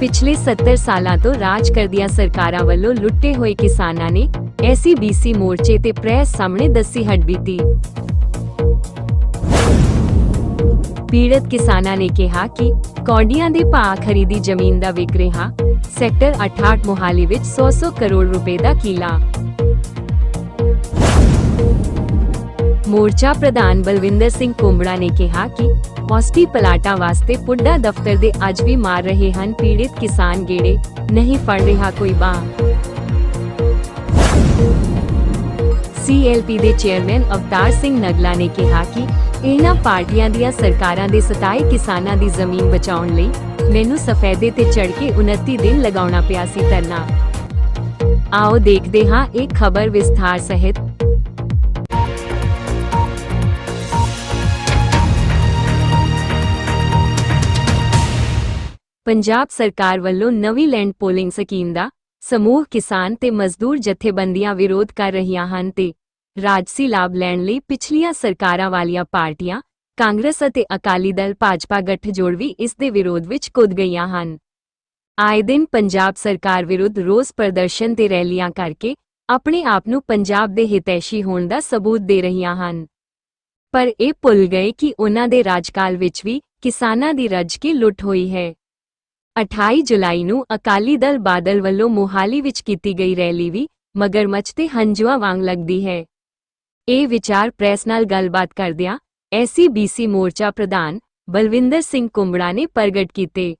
ਪਿਛਲੇ 70 ਸਾਲਾਂ ਤੋਂ ਰਾਜ ਕਰਦੀਆਂ ਸਰਕਾਰਾਂ ਵੱਲੋਂ ਲੁੱਟੇ ਹੋਏ ਕਿਸਾਨਾਂ ਨੇ ਐਸਸੀਬੀਸੀ ਮੋਰਚੇ ਤੇ ਪ੍ਰੈਸ ਸਾਹਮਣੇ ਦੱਸੀ ਹੱਡਬੀਤੀ ਪੀੜਤ ਕਿਸਾਨਾਂ ਨੇ ਕਿਹਾ ਕਿ ਕੌਡੀਆਂ ਦੇ ਭਾਅ ਖਰੀਦੀ ਜ਼ਮੀਨ ਦਾ ਵਿਕ ਰਿਹਾ, ਸੈਕਟਰ 68 ਮੋਹਾਲੀ ਵਿੱਚ 100-100 ਕਰੋੜ ਰੁਪਏ ਦਾ ਕਿਲਾ। ਮੋਰਚਾ ਪ੍ਰਧਾਨ ਬਲਵਿੰਦਰ ਸਿੰਘ ਕੋਮੜਾ ਨੇ ਕਿਹਾ ਕਿ ਔਸਟੀ ਪਲਾਟਾ ਵਾਸਤੇ ਪੁੱਡਾ ਦਫ਼ਤਰ ਦੇ ਅੱਜ ਵੀ ਮਾਰ ਰਹੇ ਹਨ, ਪੀੜਿਤ ਕਿਸਾਨ ਗੇੜੇ, ਨਹੀਂ ਫੜ ਰਿਹਾ ਕੋਈ ਬਾਹ। ਸੀਐਲਪੀ ਦੇ ਚੇਅਰਮੈਨ ਅਵਤਾਰ ਸਿੰਘ ਨਗਲਾ ਨੇ ਕਿਹਾ ਕਿ ਇਹਨਾਂ ਪਾਰਟੀਆਂ ਦੀਆਂ ਸਰਕਾਰਾਂ ਦੇ ਸਤਾਏ ਕਿਸਾਨਾਂ ਦੀ ਜ਼ਮੀਨ ਬਚਾਉਣ ਲਈ ਮੈਨੂੰ ਸਫੈਦੇ ਤੇ ਚੜ ਕੇ 29 ਦਿਨ ਲਗਾਉਣਾ ਪਿਆ ਸੀ ਧਰਨਾ। ਆਓ ਦੇਖਦੇ ਹਾਂ ਇਹ ਖਬਰ ਵਿਸਥਾਰ ਸਹਿਤ ਪੰਜਾਬ ਸਰਕਾਰ ਵੱਲੋਂ ਨਵੀਂ ਲੈਂਡ ਪੋਲਿੰਗ ਸਕੀਮ ਦਾ ਸਮੂਹ ਕਿਸਾਨ ਤੇ ਮਜ਼ਦੂਰ ਜਥੇਬੰਦੀਆਂ ਵਿਰੋਧ ਕਰ ਰਹੀਆਂ ਹਨ ਤੇ ਰਾਜਸੀ ਲਾਭ ਲੈਣ ਲਈ ਪਿਛਲੀਆਂ ਸਰਕਾਰਾਂ ਵਾਲੀਆਂ ਪਾਰਟੀਆਂ, ਕਾਂਗਰਸ ਅਤੇ ਅਕਾਲੀ ਦਲ ਭਾਜਪਾ ਗੱਠਜੋੜ ਵੀ ਇਸ ਦੇ ਵਿਰੋਧ ਵਿੱਚ ਕੁੱਦ ਗਈਆਂ ਹਨ। ਆਏ ਦਿਨ ਪੰਜਾਬ ਸਰਕਾਰ ਵਿਰੁੱਧ ਰੋਸ ਪ੍ਰਦਰਸ਼ਨ ਤੇ ਰੈਲੀਆਂ ਕਰਕੇ ਆਪਣੇ ਆਪ ਨੂੰ ਪੰਜਾਬ ਦੇ ਹਿਤੈਸ਼ੀ ਹੋਣ ਦਾ ਸਬੂਤ ਦੇ ਰਹੀਆਂ ਹਨ। ਪਰ ਇਹ ਭੁੱਲ ਗਏ ਕਿ ਉਹਨਾਂ ਦੇ ਰਾਜਕਾਲ ਵਿੱਚ ਵੀ ਕਿਸਾਨਾਂ ਦੀ ਰੱਜ ਕੇ ਲੁੱਟ ਹੋਈ ਹੈ। 28 ਜੁਲਾਈ ਨੂੰ ਅਕਾਲੀ ਦਲ ਬਾਦਲ ਵੱਲੋਂ ਮੋਹਾਲੀ ਵਿੱਚ ਕੀਤੀ ਗਈ ਰੈਲੀ ਵੀ ਮਗਰਮੱਛ ਤੇ ਹੰਝੂਆਂ ਵਾਂਗ ਲੱਗਦੀ ਹੈ। ਇਹ ਵਿਚਾਰ ਪ੍ਰੈਸ ਨਾਲ ਗੱਲਬਾਤ ਕਰਦਿਆਂ ਐਸਸੀਬੀਸੀ ਮੋਰਚਾ ਪ੍ਰਧਾਨ ਬਲਵਿੰਦਰ ਸਿੰਘ ਕੁੰਬੜਾ ਨੇ ਪ੍ਰਗਟ ਕੀਤੇ।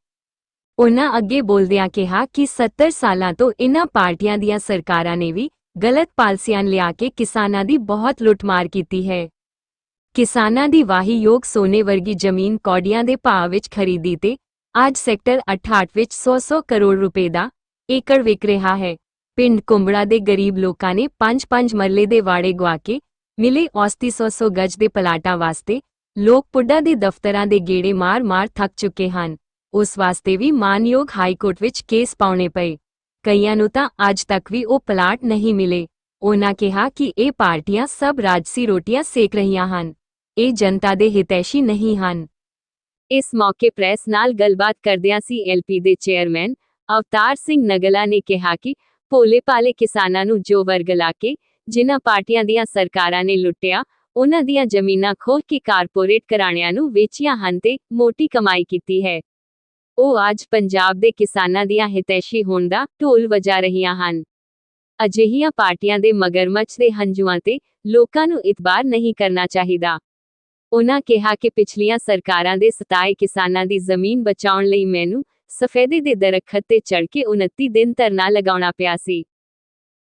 ਉਹਨਾਂ ਅੱਗੇ ਬੋਲਦਿਆਂ ਕਿਹਾ ਕਿ 70 ਸਾਲਾਂ ਤੋਂ ਇਨ੍ਹਾਂ ਪਾਰਟੀਆਂ ਦੀਆਂ ਸਰਕਾਰਾਂ ਨੇ ਵੀ ਗਲਤ ਪਾਲਸੀਆਂ ਲਿਆ ਕੇ ਕਿਸਾਨਾਂ ਦੀ ਬਹੁਤ ਲੁੱਟਮਾਰ ਕੀਤੀ ਹੈ। ਕਿਸਾਨਾਂ ਦੀ ਵਾਹੀਯੋਗ ਸੋਨੇ ਵਰਗੀ ਜ਼ਮੀਨ ਕੌਡੀਆਂ ਦੇ ਭਾਅ ਵਿੱਚ ਖਰੀਦੀ ਤੇ ਅੱਜ ਸੈਕਟਰ 68 ਵਿੱਚ 100-100 ਕਰੋੜ ਰੁਪਏ ਦਾ ਏਕੜ ਵਿਕ ਰਿਹਾ ਹੈ। ਪਿੰਡ ਕੁੰਬੜਾ ਦੇ ਗਰੀਬ ਲੋਕਾਂ ਨੇ 5-5 ਮਰਲੇ ਦੇ ਵਾੜੇ ਗਵਾ ਕੇ ਮਿਲੇ ਔਸਤੀ 100-100 ਗਜ ਦੇ ਪਲਾਟਾਂ ਵਾਸਤੇ। ਲੋਕ ਪੁੱਡਾ ਦੇ ਦਫ਼ਤਰਾਂ ਦੇ ਗੇੜੇ ਮਾਰ-ਮਾਰ ਥੱਕ ਚੁੱਕੇ ਹਨ। ਉਸ ਵਾਸਤੇ ਵੀ ਮਾਨਯੋਗ ਹਾਈ ਕੋਰਟ ਵਿੱਚ ਕੇਸ ਪਾਉਣੇ ਪਏ। ਕਈਆਂ ਨੂੰ ਤਾਂ ਅੱਜ ਤੱਕ ਵੀ ਉਹ ਪਲਾਟ ਨਹੀਂ ਮਿਲੇ। ਉਹਨਾਂ ਕਿਹਾ ਕਿ ਇਹ ਪਾਰਟੀਆਂ ਸਭ ਰਾਜਸੀ ਰੋਟੀਆਂ ਸੇਕ ਰਹੀਆਂ ਹਨ। ਇਹ ਜਨਤਾ ਦੇ ਹਿਤੈਸ਼ੀ ਨਹੀਂ ਹਨ। ਇਸ ਮੌਕੇ ਪ੍ਰੈਸ ਨਾਲ ਗੱਲਬਾਤ ਕਰਦਿਆਂ ਸੀ ਐਲਪੀ ਦੇ ਚੇਅਰਮੈਨ ਅਵਤਾਰ ਸਿੰਘ ਨਗਲਾ ਨੇ ਕਿਹਾ ਕਿ ਭੋਲੇ ਭਾਲੇ ਕਿਸਾਨਾਂ ਨੂੰ ਜੋ ਵਰਗ ਲਾ ਕੇ ਜਿਨ੍ਹਾਂ ਪਾਰਟੀਆਂ ਦੀਆਂ ਸਰਕਾਰਾਂ ਨੇ ਲੁੱਟਿਆ ਉਹਨਾਂ ਦੀਆਂ ਜ਼ਮੀਨਾਂ ਖੋਹ ਕੇ ਕਾਰਪੋਰੇਟ ਘਰਾਣਿਆਂ ਨੂੰ ਵੇਚੀਆਂ ਹਨ ਤੇ ਮੋਟੀ ਕਮਾਈ ਕੀਤੀ ਹੈ। ਉਹ ਅੱਜ ਪੰਜਾਬ ਦੇ ਕਿਸਾਨਾਂ ਦੀਆਂ ਹਿਤੈਸ਼ੀ ਹੋਣ ਦਾ ਢੋਲ ਵਜਾ ਰਹੀਆਂ ਹਨ। ਅਜਿਹੀਆਂ ਪਾਰਟੀਆਂ ਦੇ ਮਗਰਮੱਛ ਦੇ ਹੰਝੂਆਂ ਤੇ ਲੋਕਾਂ ਨੂੰ ਇਤਬਾਰ ਨਹੀਂ ਕਰਨਾ ਚਾਹੀਦਾ। ਉਨ੍ਹਾਂ ਕਿਹਾ ਕਿ ਪਿਛਲੀਆਂ ਸਰਕਾਰਾਂ ਦੇ ਸਤਾਏ ਕਿਸਾਨਾਂ ਦੀ ਜ਼ਮੀਨ ਬਚਾਉਣ ਲਈ ਮੈਨੂੰ ਸਫੈਦੇ ਦੇ ਦਰਖਤ ਤੇ ਚੜ ਕੇ 29 ਦਿਨ ਧਰਨਾ ਲਗਾਉਣਾ ਪਿਆ ਸੀ।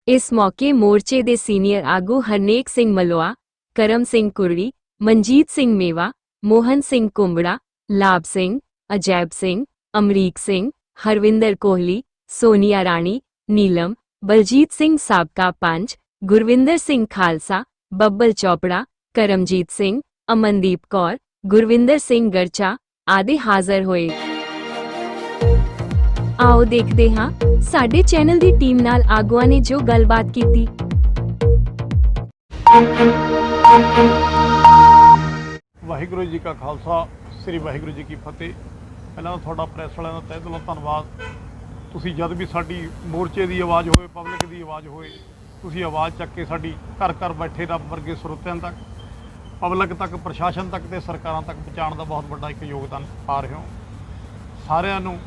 ਇਸ ਮੌਕੇ ਮੋਰਚੇ ਦੇ ਸੀਨੀਅਰ ਆਗੂ ਹਰਨੇਕ ਸਿੰਘ ਮਲੋਆ, ਕਰਮ ਸਿੰਘ ਕੁਰੜੀ, ਮਨਜੀਤ ਸਿੰਘ ਮੇਵਾ, ਮੋਹਨ ਸਿੰਘ ਕੁੰਬੜਾ, ਲਾਭ ਸਿੰਘ, ਅਜੈਬ ਸਿੰਘ, ਅਮਰੀਕ ਸਿੰਘ, ਹਰਵਿੰਦਰ ਕੋਹਲੀ, ਸੋਨੀਆ ਰਾਣੀ, ਨੀਲਮ, ਬਲਜੀਤ ਸਿੰਘ ਸਾਬਕਾ ਪੰਚ ਗੁਰਵਿੰਦਰ ਸਿੰਘ ਖਾਲਸਾ, ਬੱਬਲ ਚੋਪੜਾ, ਕਰਮਜੀਤ ਸਿੰਘ ਅਮਨਦੀਪ ਕੌਰ, ਗੁਰਵਿੰਦਰ ਸਿੰਘ ਗਰਚਾ ਆਦਿ ਹਾਜ਼ਰ ਹੋਏ। ਆਓ ਦੇਖਦੇ ਹਾਂ, ਸਾਡੇ ਚੈਨਲ ਦੀ ਟੀਮ ਨਾਲ ਆਗੂਆਂ ਨੇ ਜੋ ਗੱਲਬਾਤ ਕੀਤੀ। ਵਾਹਿਗੁਰੂ ਜੀ ਕਾ ਖਾਲਸਾ, ਸ੍ਰੀ ਵਾਹਿਗੁਰੂ ਜੀ ਕੀ ਫਤਿਹ। ਪਹਿਲਾਂ ਤੁਹਾਡਾ ਪ੍ਰੈਸ ਵਾਲਿਆਂ ਦਾ ਤਹਿ ਦਿਲੋਂ ਧੰਨਵਾਦ। ਤੁਸੀਂ ਜਦ ਵੀ ਸਾਡੀ ਮੋਰਚੇ ਦੀ ਆਵਾਜ਼ ਹੋਵੇ, ਪਬਲਿਕ ਦੀ ਆਵਾਜ਼ ਹੋਵੇ, ਤੁਸੀਂ ਆਵਾਜ਼ ਚੱਕ ਕੇ ਸਾਡੀ ਘਰ ਘਰ ਬੈਠੇ ਰੱਬ ਵਰਗੇ ਸਰੋਤਿਆਂ ਤੱਕ ਪਬਲਿਕ ਤੱਕ, ਪ੍ਰਸ਼ਾਸਨ ਤੱਕ ਤੇ ਸਰਕਾਰਾਂ ਤੱਕ ਪਹੁੰਚਾਉਣ ਦਾ ਬਹੁਤ ਵੱਡਾ ਇੱਕ ਯੋਗਦਾਨ ਪਾ ਰਹੇ ਹੋ। ਸਾਰਿਆਂ ਨੂੰ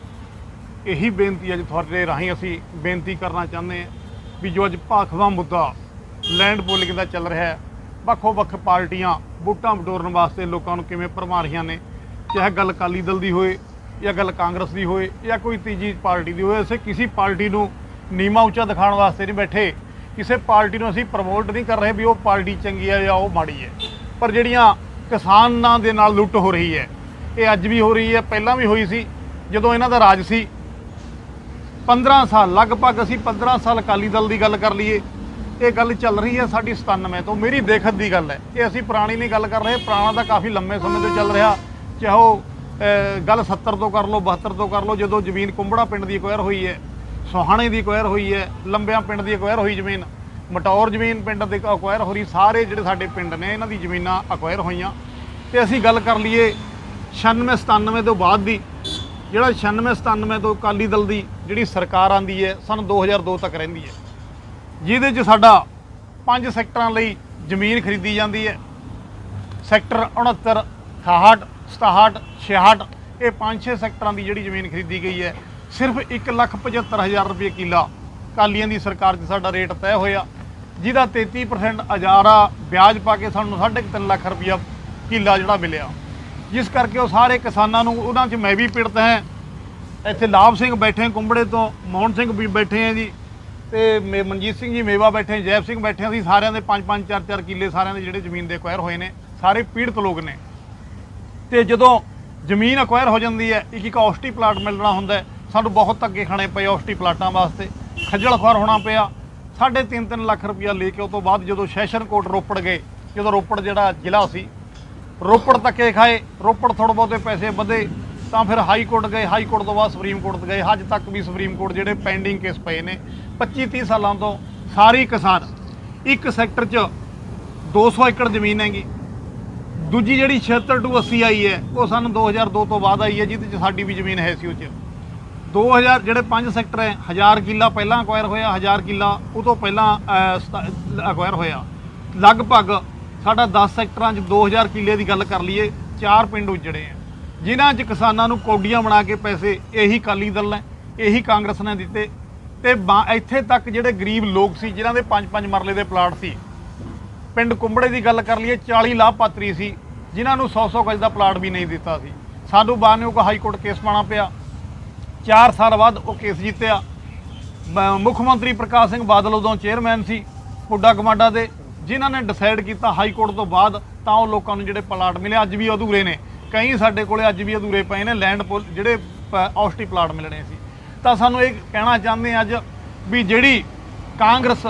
ਇਹੀ ਬੇਨਤੀ ਅੱਜ ਤੁਹਾਡੇ ਰਾਹੀਂ ਅਸੀਂ ਬੇਨਤੀ ਕਰਨਾ ਚਾਹੁੰਦੇ ਹਾਂ ਵੀ ਜੋ ਅੱਜ ਭਾਖਵਾ ਮੁੱਦਾ ਲੈਂਡ ਪੋਲਿੰਗ ਦਾ ਚੱਲ ਰਿਹਾ ਹੈ, ਵੱਖੋ ਵੱਖ ਪਾਰਟੀਆਂ ਵੋਟਾਂ ਵਟੋਰਨ ਵਾਸਤੇ ਲੋਕਾਂ ਨੂੰ ਕਿਵੇਂ ਭਰਮਾ ਰਹੀਆਂ ਨੇ, ਚਾਹੇ ਗੱਲ ਅਕਾਲੀ ਦਲ ਦੀ ਹੋਏ ਜਾਂ ਗੱਲ ਕਾਂਗਰਸ ਦੀ ਹੋਏ ਜਾਂ ਕੋਈ ਤੀਜੀ ਪਾਰਟੀ ਦੀ ਹੋਏ, ਅਸੀਂ ਕਿਸੇ ਪਾਰਟੀ ਨੂੰ ਨੀਮਾ ਉੱਚਾ ਦਿਖਾਉਣ ਵਾਸਤੇ ਨਹੀਂ ਬੈਠੇ। ਕਿਸੇ ਪਾਰਟੀ ਨੂੰ ਅਸੀਂ ਪ੍ਰਮੋਟ ਨਹੀਂ ਕਰ ਰਹੇ ਵੀ ਉਹ ਪਾਰਟੀ ਚੰਗੀ ਹੈ ਜਾਂ ਉਹ ਮਾੜੀ ਹੈ। ਪਰ ਜਿਹੜੀਆਂ ਕਿਸਾਨਾਂ ਦੇ ਨਾਲ ਲੁੱਟ ਹੋ ਰਹੀ ਹੈ, ਇਹ ਅੱਜ ਵੀ ਹੋ ਰਹੀ ਹੈ, ਪਹਿਲਾਂ ਵੀ ਹੋਈ ਸੀ, ਜਦੋਂ ਇਹਨਾਂ ਦਾ ਰਾਜ ਸੀ। 15 ਸਾਲ, ਲਗਭਗ ਅਸੀਂ 15 ਸਾਲ ਅਕਾਲੀ ਦਲ ਦੀ ਗੱਲ ਕਰ ਲਈਏ। ਇਹ ਗੱਲ ਚੱਲ ਰਹੀ ਹੈ ਸਾਡੀ 97 ਤੋਂ। ਮੇਰੀ ਦੇਖਤ ਦੀ ਗੱਲ ਹੈ, ਇਹ ਅਸੀਂ ਪੁਰਾਣੀ ਨਹੀਂ ਗੱਲ ਕਰ ਰਹੇ, ਪੁਰਾਣਾ ਤਾਂ ਕਾਫੀ ਲੰਮੇ ਸਮੇਂ ਤੋਂ ਚੱਲ ਰਿਹਾ। ਚਾਹੇ ਉਹ ਗੱਲ 70 ਤੋਂ ਕਰ ਲਓ 72 ਤੋਂ ਕਰ ਲਓ, ਜਦੋਂ ਜ਼ਮੀਨ ਕੁੰਬੜਾ ਪਿੰਡ ਦੀ ਅਕਵਾਇਰ ਹੋਈ ਹੈ, ਸੋਹਾਣੇ ਦੀ ਅਕਵਾਇਰ ਹੋਈ ਹੈ, ਲੰਬਿਆਂ ਪਿੰਡ ਦੀ ਅਕਵਾਇਰ ਹੋਈ ਜ਼ਮੀਨ। ਮਟੌਰ ਜ਼ਮੀਨ ਪਿੰਡ ਦੇ ਅਕਵਾਇਰ ਹੋ ਰਹੀ, ਸਾਰੇ ਜਿਹੜੇ ਸਾਡੇ ਪਿੰਡ ਨੇ, ਇਹਨਾਂ ਦੀ ਜ਼ਮੀਨਾਂ ਅਕਵਾਇਰ ਹੋਈਆਂ। ਤੇ ਅਸੀਂ ਗੱਲ ਕਰ ਲਈਏ 96 97 ਤੋਂ ਬਾਅਦ ਦੀ, ਜਿਹੜਾ 96 97 ਤੋਂ ਅਕਾਲੀ ਦਲ ਦੀ ਜਿਹੜੀ ਸਰਕਾਰ ਆਂਦੀ ਹੈ, ਸਨ 2002 ਤੱਕ ਰਹਿੰਦੀ ਹੈ। ਜਿਹਦੇ 'ਚ ਸਾਡਾ ਪੰਜ ਸੈਕਟਰਾਂ ਲਈ ਜ਼ਮੀਨ ਖਰੀਦੀ ਜਾਂਦੀ ਹੈ। ਸੈਕਟਰ 69 68 67 66 ਇਹ ਪੰਜ ਛੇ ਸੈਕਟਰਾਂ ਦੀ ਜਿਹੜੀ ਜ਼ਮੀਨ ਖਰੀਦੀ ਗਈ ਹੈ। ਸਿਰਫ 175000 ਰੁਪਏ ਕਿੱਲਾ ਕਾਲੀਆਂ ਦੀ ਸਰਕਾਰ 'ਚ ਸਾਡਾ ਰੇਟ ਤੈਅ ਹੋਇਆ। ਜਿਹਦਾ 33% ਅਜਾਰਾ ਵਿਆਜ ਪਾ ਕੇ ਸਾਨੂੰ 3.5 ਲੱਖ ਰੁਪਇਆ ਕਿੱਲਾ ਜਿਹੜਾ ਮਿਲਿਆ। ਜਿਸ ਕਰਕੇ ਉਹ ਸਾਰੇ ਕਿਸਾਨਾਂ ਨੂੰ, ਉਹਨਾਂ 'ਚ ਮੈਂ ਵੀ ਪੀੜਤ ਹਾਂ। ਇੱਥੇ ਲਾਭ ਸਿੰਘ ਬੈਠੇ ਹਾਂ ਕੁੰਬੜੇ ਤੋਂ, ਮੋਹਨ ਸਿੰਘ ਵੀ ਬੈਠੇ ਆ ਜੀ, ਤੇ ਮੇ- ਮਨਜੀਤ ਸਿੰਘ ਜੀ ਮੇਵਾ ਬੈਠੇ ਜੈਬ ਸਿੰਘ ਬੈਠੇ ਆ, ਅਸੀਂ ਸਾਰਿਆਂ ਦੇ 5-5 4-4 ਕਿੱਲੇ ਸਾਰਿਆਂ ਦੇ ਜਿਹੜੇ ਜ਼ਮੀਨ ਦੇ ਅਕਵਾਇਰ ਹੋਏ ਨੇ, ਸਾਰੇ ਪੀੜਤ ਲੋਕ ਨੇ। ਤੇ ਜਦੋਂ ਜ਼ਮੀਨ ਅਕਵਾਇਰ ਹੋ ਜਾਂਦੀ ਹੈ, ਇੱਕ ਇੱਕ ਔਸਟੀ ਪਲਾਟ ਮਿਲਣਾ ਹੁੰਦਾ ਸਾਨੂੰ ਬਹੁਤ ਧੱਕੇ ਖਾਣੇ ਪਏ ਔਸਟੀ ਪਲਾਟਾਂ ਵਾਸਤੇ। ਖੱਜਲ ਖੁਆਰ ਹੋਣਾ ਪਿਆ ਸਾਢੇ ਤਿੰਨ ਤਿੰਨ ਲੱਖ ਰੁਪਇਆ ਲੈ ਕੇ ਉਸ ਤੋਂ ਬਾਅਦ ਜਦੋਂ ਸੈਸ਼ਨ ਕੋਰਟ ਰੋਪੜ ਗਏ, ਜਦੋਂ ਰੋਪੜ ਜਿਹੜਾ ਜ਼ਿਲ੍ਹਾ ਸੀ, ਰੋਪੜ ਤੱਕੇ ਖਾਏ, ਰੋਪੜ ਥੋੜ੍ਹੇ ਬਹੁਤੇ ਪੈਸੇ ਵਧੇ, ਤਾਂ ਫਿਰ ਹਾਈ ਕੋਰਟ ਗਏ, ਹਾਈ ਕੋਰਟ ਤੋਂ ਬਾਅਦ ਸੁਪਰੀਮ ਕੋਰਟ ਗਏ, ਅੱਜ ਤੱਕ ਵੀ ਸੁਪਰੀਮ ਕੋਰਟ ਜਿਹੜੇ ਪੈਂਡਿੰਗ ਕੇਸ ਪਏ ਨੇ 25 30 ਸਾਲਾਂ ਤੋਂ ਸਾਰੀ ਕਿਸਾਨ, ਇੱਕ ਸੈਕਟਰ 'ਚ 200 ਏਕੜ ਜ਼ਮੀਨ ਹੈਗੀ, ਦੂਜੀ ਜਿਹੜੀ 76 ਟੂ 80 ਆਈ ਹੈ, ਉਹ ਸਨ 2002 ਤੋਂ ਬਾਅਦ ਆਈ ਹੈ, ਜਿਹਦੇ 'ਚ ਸਾਡੀ ਵੀ ਜ਼ਮੀਨ ਹੈ ਸੀ ਉਹ 'ਚ। 2000 ਜਿਹੜੇ ਪੰਜ ਸੈਕਟਰ ਹੈ 1000 ਕਿੱਲਾ ਪਹਿਲਾਂ ਅਕਵਾਇਰ ਹੋਇਆ 1000 ਕਿੱਲਾ ਉਹ ਤੋਂ ਪਹਿਲਾਂ ਅਕਵਾਇਰ ਹੋਇਆ। ਲਗਭਗ ਸਾਡਾ 10 ਸੈਕਟਰਾਂ 'ਚ 2000 ਕਿੱਲੇ ਦੀ ਗੱਲ ਕਰ ਲਈਏ, ਚਾਰ ਪਿੰਡ ਉਜੜੇ ਆ ਜਿਨ੍ਹਾਂ 'ਚ ਕਿਸਾਨਾਂ ਨੂੰ ਕੌਡੀਆਂ ਬਣਾ ਕੇ ਪੈਸੇ, ਇਹੀ ਕਾਲੀ ਦਲ ਨੇ, ਇਹੀ ਕਾਂਗਰਸ ਨੇ ਦਿੱਤੇ। ਤੇ ਬਾ- ਇੱਥੇ ਤੱਕ ਜਿਹੜੇ ਗਰੀਬ ਲੋਕ ਸੀ, ਜਿਨ੍ਹਾਂ ਦੇ 5-5 ਮਰਲੇ ਦੇ ਪਲਾਟ ਸੀ, ਪਿੰਡ ਕੁੰਬੜੇ ਦੀ ਗੱਲ ਕਰ ਲਈਏ 40 ਲਾਭਪਾਤਰੀ ਸੀ, ਜਿਨ੍ਹਾਂ ਨੂੰ 100-100 ਗਜ ਦਾ ਪਲਾਟ ਵੀ ਨਹੀਂ ਦਿੱਤਾ ਸੀ। ਸਾਨੂੰ ਬਾਨਿਓ ਕੋ ਹਾਈ ਕੋਰਟ ਕੇਸ ਪਾਣਾ ਪਿਆ। 4 ਸਾਲ ਬਾਅਦ ਉਹ ਕੇਸ ਜਿੱਤਿਆ। ਮ- ਮੁੱਖ ਮੰਤਰੀ ਪ੍ਰਕਾਸ਼ ਸਿੰਘ ਬਾਦਲ ਉਦੋਂ ਚੇਅਰਮੈਨ ਸੀ, ਪੁੱਡਾ ਕਮਾਂਡਾ ਦੇ। ਜਿਨ੍ਹਾਂ ਨੇ ਡਿਸਾਈਡ ਕੀਤਾ ਹਾਈ ਕੋਰਟ ਤੋਂ ਬਾਅਦ ਤਾਂ ਉਹ ਲੋਕਾਂ ਨੂੰ ਜਿਹੜੇ ਪਲਾਟ ਮਿਲੇ, ਅੱਜ ਵੀ ਅਧੂਰੇ ਨੇ। ਕਈ ਸਾਡੇ ਕੋਲੇ ਅੱਜ ਵੀ ਅਧੂਰੇ ਪਏ ਨੇ ਲੈਂਡ ਪੁਲ ਜਿਹੜੇ ਪ- ਔਸਟੀ ਪਲਾਟ ਮਿਲਣੇ ਸੀ। ਤਾਂ ਸਾਨੂੰ ਇਹ ਕਹਿਣਾ ਚਾਹੁੰਦੇ ਅੱਜ ਵੀ ਜਿਹੜੀ ਕਾਂਗਰਸ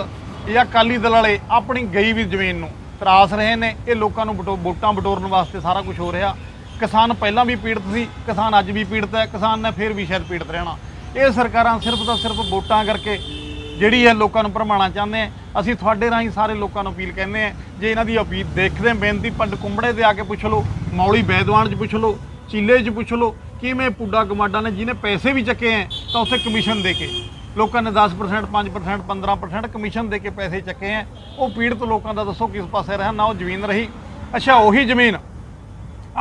ਜਾਂ ਅਕਾਲੀ ਦਲ ਵਾਲੇ ਆਪਣੀ ਗਈ ਵੀ ਜ਼ਮੀਨ ਨੂੰ ਤਰਾਸ ਰਹੇ ਨੇ, ਇਹ ਲੋਕਾਂ ਨੂੰ ਬਟੋ- ਵੋਟਾਂ ਬਟੋਰਨ ਵਾਸਤੇ ਸਾਰਾ ਕੁਝ ਹੋ ਰਿਹਾ। ਕਿਸਾਨ ਪਹਿਲਾਂ ਵੀ ਪੀੜਤ ਸੀ, ਕਿਸਾਨ ਅੱਜ ਵੀ ਪੀੜਤ ਹੈ, ਕਿਸਾਨ ਨੇ ਫਿਰ ਵੀ ਸ਼ਾਇਦ ਪੀੜਤ ਰਹਿਣਾ। ਇਹ ਸਰਕਾਰਾਂ ਸਿਰਫ ਤਾਂ ਸਿਰਫ ਵੋਟਾਂ ਕਰਕੇ ਜਿਹੜੀ ਹੈ ਲੋਕਾਂ ਨੂੰ ਭਰਮਾਉਣਾ ਚਾਹੁੰਦੇ ਆ, ਅਸੀਂ ਤੁਹਾਡੇ ਰਾਹੀਂ ਸਾਰੇ ਲੋਕਾਂ ਨੂੰ ਅਪੀਲ ਕਹਿੰਦੇ ਆ, ਜੇ ਇਹਨਾਂ ਦੀ ਅਪੀਲ ਦੇਖਦੇ, ਬੇਨਤੀ ਪੰਡ ਕੁੰਬੜੇ ਤੇ ਆ ਕੇ ਪੁੱਛ ਲਓ, ਮੌਲੀ ਬੈਦਵਾਨ 'ਚ ਪੁੱਛ ਲਓ, ਚੀਲੇ 'ਚ ਪੁੱਛ ਲਓ, ਕਿਵੇਂ ਪੁੱਡਾ ਗਮਾਡਾ ਨੇ ਜਿਹਨੇ ਪੈਸੇ ਵੀ ਚੱਕੇ ਐ ਤਾਂ ਉੱਥੇ ਕਮਿਸ਼ਨ ਦੇ ਕੇ, ਲੋਕਾਂ ਨੇ 10% 5% 15% ਕਮਿਸ਼ਨ ਦੇ ਕੇ ਪੈਸੇ ਚੱਕੇ ਐ ਉਹ ਪੀੜਤ ਲੋਕਾਂ ਦਾ ਦੱਸੋ ਕਿਸ ਪਾਸੇ ਰਹਿਣ, ਨਾ ਉਹ ਜ਼ਮੀਨ ਰਹੀ। ਅੱਛਾ, ਉਹੀ ਜ਼ਮੀਨ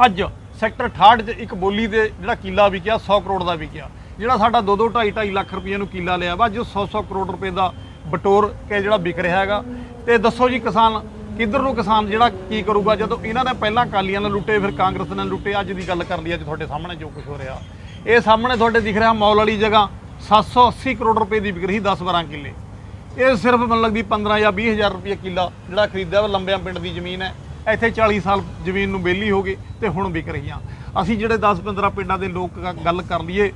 ਅੱਜ ਸੈਕਟਰ 68 'ਚ ਇੱਕ ਬੋਲੀ ਦੇ ਜਿਹੜਾ ਕਿੱਲਾ ਵਿਕਿਆ 100 ਕਰੋੜ ਦਾ ਵਿਕਿਆ। ਜਿਹੜਾ ਸਾਡਾ 2 2 2.5 2.5 ਲੱਖ ਰੁਪਏ ਨੂੰ ਕਿੱਲਾ ਲਿਆ ਵਾ, ਜੋ 100 100 ਕਰੋੜ ਰੁਪਏ ਦਾ ਬਟੋਰ ਕੇ ਜਿਹੜਾ ਵਿਕ ਰਿਹਾ ਹੈਗਾ। ਤੇ ਦੱਸੋ ਜੀ ਕਿਸਾਨ, ਕਿੱਧਰ ਨੂੰ ਕਿਸਾਨ ਜਿਹੜਾ ਕੀ ਕਰੂਗਾ? ਜਦੋਂ ਇਹਨਾਂ ਨੇ ਪਹਿਲਾਂ ਕਾਲੀਆਂ ਨਾਲ ਲੁੱਟੇ, ਫਿਰ ਕਾਂਗਰਸ ਨਾਲ ਲੁੱਟੇ, ਅੱਜ ਦੀ ਗੱਲ ਕਰ ਲਈ, ਅੱਜ ਤੁਹਾਡੇ ਸਾਹਮਣੇ ਜੋ ਕੁਝ ਹੋ ਰਿਹਾ। ਇਹ ਸਾਹਮਣੇ ਤੁਹਾਡੇ ਦਿਖ ਰਿਹਾ ਮੌਲ ਵਾਲੀ ਜਗ੍ਹਾ 780 ਕਰੋੜ ਰੁਪਏ ਦੀ ਵਿਕ ਰਹੀ 10 12 ਕਿੱਲੇ। ਇਹ ਸਿਰਫ ਮੈਨੂੰ ਲੱਗਦੀ 15 ਜਾਂ 20 ਹਜ਼ਾਰ ਰੁਪਏ ਕਿੱਲਾ ਜਿਹੜਾ ਖਰੀਦਿਆ ਵਾ, ਲੰਬਿਆਂ ਪਿੰਡ ਦੀ ਜ਼ਮੀਨ ਹੈ। ਇੱਥੇ 40 ਸਾਲ ਜ਼ਮੀਨ ਨੂੰ ਵਿਹਲੀ ਹੋ ਗਈ ਤੇ ਹੁਣ ਵਿਕ ਰਹੀਆਂ। ਅਸੀਂ ਜਿਹੜੇ 10 15 ਪਿੰਡਾਂ ਦੇ ਲੋਕ ਗੱਲ ਕਰ ਲਈਏ,